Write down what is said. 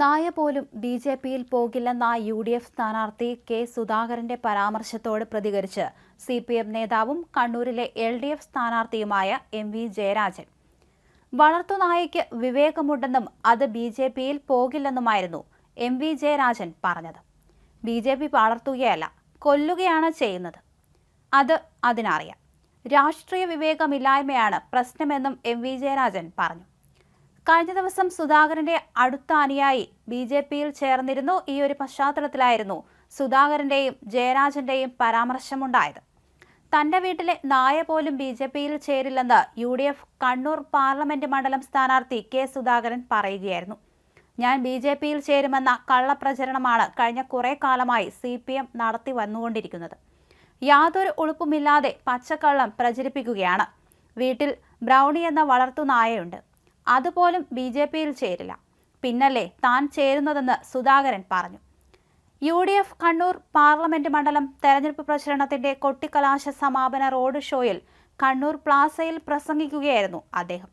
നായ പോലും B J പിയിൽ പോകില്ലെന്ന യു ഡി എഫ് സ്ഥാനാർത്ഥി കെ സുധാകരന്റെ പരാമർശത്തോട് പ്രതികരിച്ച് സി പി എം നേതാവും കണ്ണൂരിലെ എൽ ഡി എഫ് സ്ഥാനാർത്ഥിയുമായ എം വി ജയരാജൻ. വളർത്തുനായയ്ക്ക് വിവേകമുണ്ടെന്നും അത് ബി ജെ പിയിൽ പോകില്ലെന്നുമായിരുന്നു എം വി ജയരാജൻ പറഞ്ഞത്. ബി ജെ പി വളർത്തുകയല്ല കൊല്ലുകയാണ് ചെയ്യുന്നത്. അത് അതിനറിയാം. രാഷ്ട്രീയ വിവേകമില്ലായ്മയാണ് പ്രശ്നമെന്നും എം വി ജയരാജൻ പറഞ്ഞു. കഴിഞ്ഞ ദിവസം സുധാകരന്റെ അടുത്ത അനുയായി ബി ജെ പിയിൽ ചേർന്നിരുന്നു. ഈ ഒരു പശ്ചാത്തലത്തിലായിരുന്നു സുധാകരന്റെയും ജയരാജന്റെയും പരാമർശമുണ്ടായത്. തന്റെ വീട്ടിലെ നായ പോലും ബി ജെ പിയിൽ ചേരില്ലെന്ന് U D F Kannur parliament മണ്ഡലം സ്ഥാനാർത്ഥി കെ സുധാകരൻ പറയുകയായിരുന്നു. ഞാൻ ബി ജെ പിയിൽ ചേരുമെന്ന കള്ളപ്രചരണമാണ് കഴിഞ്ഞ കുറെ കാലമായി സി പി എം നടത്തി വന്നുകൊണ്ടിരിക്കുന്നത്. യാതൊരു ഉളുപ്പുമില്ലാതെ പച്ചക്കള്ളം പ്രചരിപ്പിക്കുകയാണ്. വീട്ടിൽ ബ്രൗണി എന്ന വളർത്തുനായയുണ്ട് അതുപോലും ബി ജെ പിയിൽ ചേരില്ല. പിന്നല്ലേ താൻ ചേരുന്നതെന്ന് സുധാകരൻ പറഞ്ഞു. U D F Kannur parliament മണ്ഡലം തെരഞ്ഞെടുപ്പ് പ്രചരണത്തിന്റെ കൊട്ടിക്കലാശ സമാപന റോഡ് ഷോയിൽ കണ്ണൂർ പ്ലാസയിൽ പ്രസംഗിക്കുകയായിരുന്നു അദ്ദേഹം.